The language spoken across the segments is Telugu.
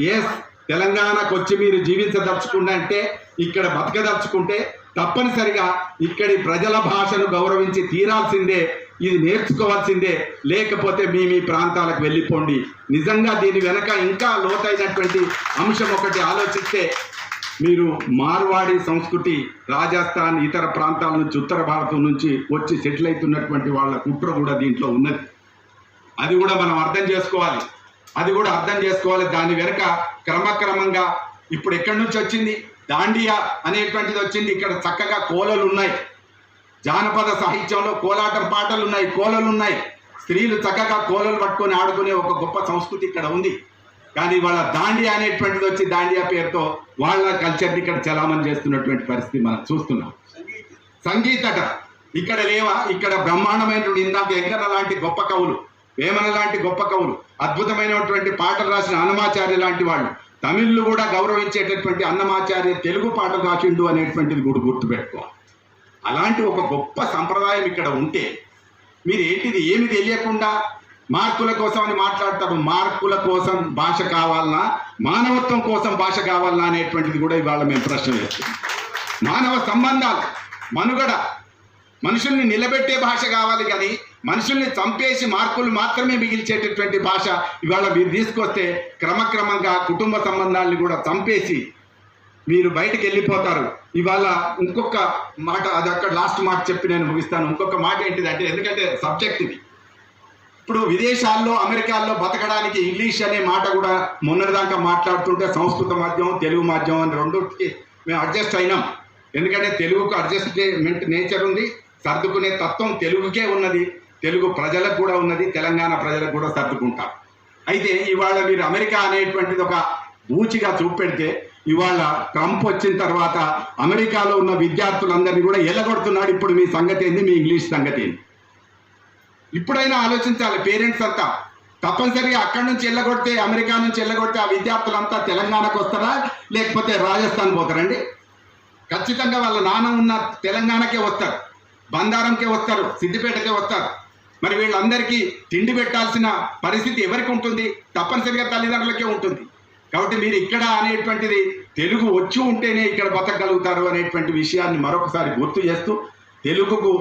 ఎస్ తెలంగాణకు వచ్చి మీరు జీవించదలుచుకుంటే అంటే ఇక్కడ బతకదలుచుకుంటే తప్పనిసరిగా ఇక్కడి ప్రజల భాషను గౌరవించి తీరాల్సిందే ఇది నేర్చుకోవాల్సిందే. లేకపోతే మీ మీ ప్రాంతాలకు వెళ్ళిపోండి. నిజంగా దీని వెనక ఇంకా లోతైనటువంటి అంశం ఒకటి ఆలోచిస్తే మీరు మార్వాడి సంస్కృతి రాజస్థాన్ ఇతర ప్రాంతాల నుంచి ఉత్తర భారతం నుంచి వచ్చి సెటిల్ అవుతున్నటువంటి వాళ్ళ కుట్ర కూడా దీంట్లో ఉన్నది. అది కూడా మనం అర్థం చేసుకోవాలి. అది కూడా అర్థం చేసుకోవాలి. దాని వెనుక క్రమక్రమంగా ఇప్పుడు ఎక్కడి నుంచి వచ్చింది? దాండియా అనేటువంటిది వచ్చింది. ఇక్కడ చక్కగా కోలలు ఉన్నాయి. జానపద సాహిత్యంలో కోలాటం పాటలు ఉన్నాయి కోలలు ఉన్నాయి. స్త్రీలు చక్కగా కోలలు పట్టుకొని ఆడుకునే ఒక గొప్ప సంస్కృతి ఇక్కడ ఉంది. కానీ వాళ్ళ దాండియా అనేటువంటిది వచ్చి దాండియా పేరుతో వాళ్ళ కల్చర్ని ఇక్కడ చలామణి చేస్తున్నటువంటి పరిస్థితి మనం చూస్తున్నాం. సంగీతట. ఇక్కడ లేవా? ఇక్కడ బ్రహ్మాండమైనటువంటి ఇందాక వెంకన్న లాంటి గొప్ప కవులు వేమన లాంటి గొప్ప కవులు అద్భుతమైనటువంటి పాటలు రాసిన అన్నమాచార్య లాంటి వాళ్ళు తమిళ్ళు కూడా గౌరవించేటటువంటి అన్నమాచార్య తెలుగు పాటలు రాసిండు అనేటువంటిది కూడా గుర్తుపెట్టుకోవాలి. అలాంటి ఒక గొప్ప సంప్రదాయం ఇక్కడ ఉంటే మీరు ఏంటిది ఏమి తెలియకుండా మార్కుల కోసం అని మాట్లాడతారు. మార్కుల కోసం భాష కావాలనా? మానవత్వం కోసం భాష కావాలనా అనేటువంటిది కూడా ఇవాళ మేము ప్రశ్న వేస్తాం మానవ సంబంధాలు మనుగడ మనుషుల్ని నిలబెట్టే భాష కావాలి కానీ మనుషుల్ని చంపేసి మార్కులు మాత్రమే మిగిల్చేటటువంటి భాష ఇవాళ మీరు తీసుకొస్తే క్రమక్రమంగా కుటుంబ సంబంధాలని కూడా చంపేసి మీరు బయటకు వెళ్ళిపోతారు. ఇవాళ ఇంకొక మాట అది అక్కడ లాస్ట్ మాట చెప్పి నేను ముగిస్తాను. ఇంకొక మాట ఏంటిదంటే ఎందుకంటే సబ్జెక్ట్ ఇది. ఇప్పుడు విదేశాల్లో అమెరికాల్లో బతకడానికి ఇంగ్లీష్ అనే మాట కూడా మొన్నటిదాకా మాట్లాడుతుంటే సంస్కృత మాధ్యమం తెలుగు మాధ్యమం అని రెండుకి మేము అడ్జస్ట్ అయినాం. ఎందుకంటే తెలుగుకు అడ్జస్ట్మెంట్ నేచర్ ఉంది సర్దుకునే తత్వం తెలుగుకే ఉన్నది. తెలుగు ప్రజలకు కూడా ఉన్నది తెలంగాణ ప్రజలకు కూడా సర్దుకుంటాం. అయితే ఇవాళ మీరు అమెరికా అనేటువంటిది ఒక బూచిగా చూపెడితే ఇవాళ ట్రంప్ వచ్చిన తర్వాత అమెరికాలో ఉన్న విద్యార్థులందరినీ కూడా ఎల్లగొడుతున్నాడు. ఇప్పుడు మీ సంగతి ఏంది? మీ ఇంగ్లీష్ సంగతి ఏంది? ఇప్పుడైనా ఆలోచించాలి. పేరెంట్స్ అంతా తప్పనిసరిగా అక్కడి నుంచి వెళ్ళగొడితే అమెరికా నుంచి వెళ్ళగొడితే ఆ విద్యార్థులంతా తెలంగాణకు వస్తారా? లేకపోతే రాజస్థాన్ పోతారండి? ఖచ్చితంగా వాళ్ళ నాన్న ఉన్న తెలంగాణకే వస్తారు. బందారంకే వస్తారు. సిద్దిపేటకే వస్తారు. మరి వీళ్ళందరికీ తిండి పెట్టాల్సిన పరిస్థితి ఎవరికి ఉంటుంది? తప్పనిసరిగా తల్లిదండ్రులకే ఉంటుంది. కాబట్టి మీరు ఇక్కడ అనేటువంటిది తెలుగు వచ్చి ఉంటేనే ఇక్కడ బతకగలుగుతారు అనేటువంటి విషయాన్ని మరొకసారి గుర్తు చేస్తూ తెలుగుకు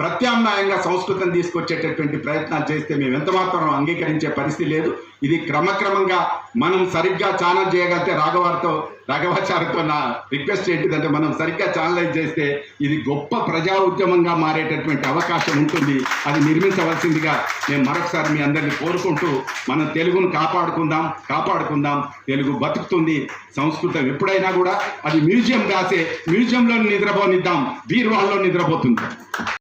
ప్రత్యామ్నాయంగా సంస్కృతం తీసుకొచ్చేటటువంటి ప్రయత్నాలు చేస్తే మేము ఎంత మాత్రం అంగీకరించే పరిస్థితి లేదు. ఇది క్రమక్రమంగా మనం సరిగ్గా ఛానల్ చేయగలిగితే రాఘవారితో రాఘవాచారితో నా రిక్వెస్ట్ ఏంటిదంటే మనం సరిగ్గా ఛానలైజ్ చేస్తే ఇది గొప్ప ప్రజా ఉద్యమంగా మారేటటువంటి అవకాశం ఉంటుంది. అది నిర్మించవలసిందిగా నేను మరొకసారి మీ అందరినీ కోరుకుంటూ మనం తెలుగును కాపాడుకుందాం కాపాడుకుందాం. తెలుగు బతుకుతుంది. సంస్కృతం ఎప్పుడైనా కూడా అది మ్యూజియం రాసే మ్యూజియంలో నిద్రపోనిద్దాం. బీర్వాల్లో నిద్రపోతుంది.